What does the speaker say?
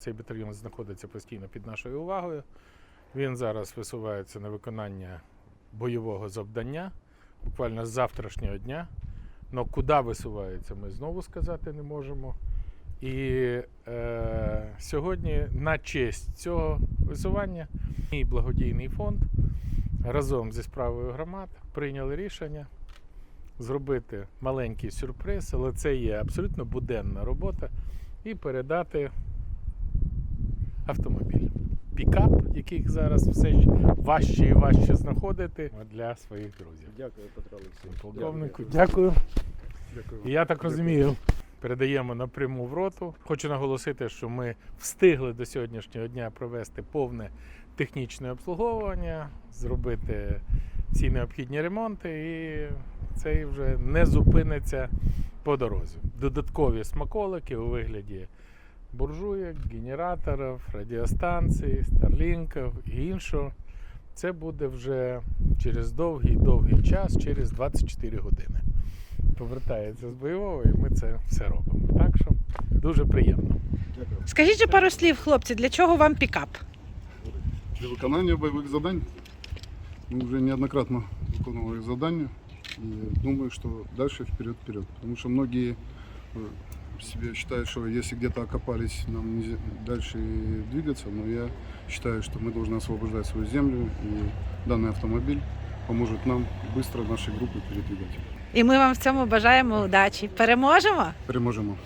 Цей батальйон знаходиться постійно під нашою увагою. Він зараз висувається на виконання бойового завдання, буквально з завтрашнього дня. Но куди висувається, ми знову сказати не можемо. І е, сьогодні, на честь цього висування, мій благодійний фонд разом зі справою громад прийняли рішення зробити маленький сюрприз, але це є абсолютно буденна робота, і передати автомобіль. Пікап, яких зараз все важче і важче знаходити для своїх друзів. Дякую, Петро Олексійович. Полковнику, дякую. Дякую. Я так розумію, передаємо напряму в роту. Хочу наголосити, що ми встигли до сьогоднішнього дня провести повне технічне обслуговування, зробити всі необхідні ремонти, і цей вже не зупиниться по дорозі. Додаткові смаколики у вигляді буржуєк, генераторів, радіостанцій, старлінків і іншого. Це буде вже через довгий довгий час, через 24 години повертається з бойового, і ми це все робимо. Так що дуже приємно. Дякую. Скажіть же пару слів, хлопці, для чого вам пікап? Для виконання бойових завдань ми вже неоднократно виконували завдання. И думаю, что дальше вперед вперед. Потому что многие себе считают, что если где-то окопались, нам нельзя дальше двигаться. Но я считаю, что мы должны освобождать свою землю. И данный автомобиль поможет нам быстро нашей группы передвигать. І ми вам в цьому бажаємо удачі. Переможемо! Переможемо.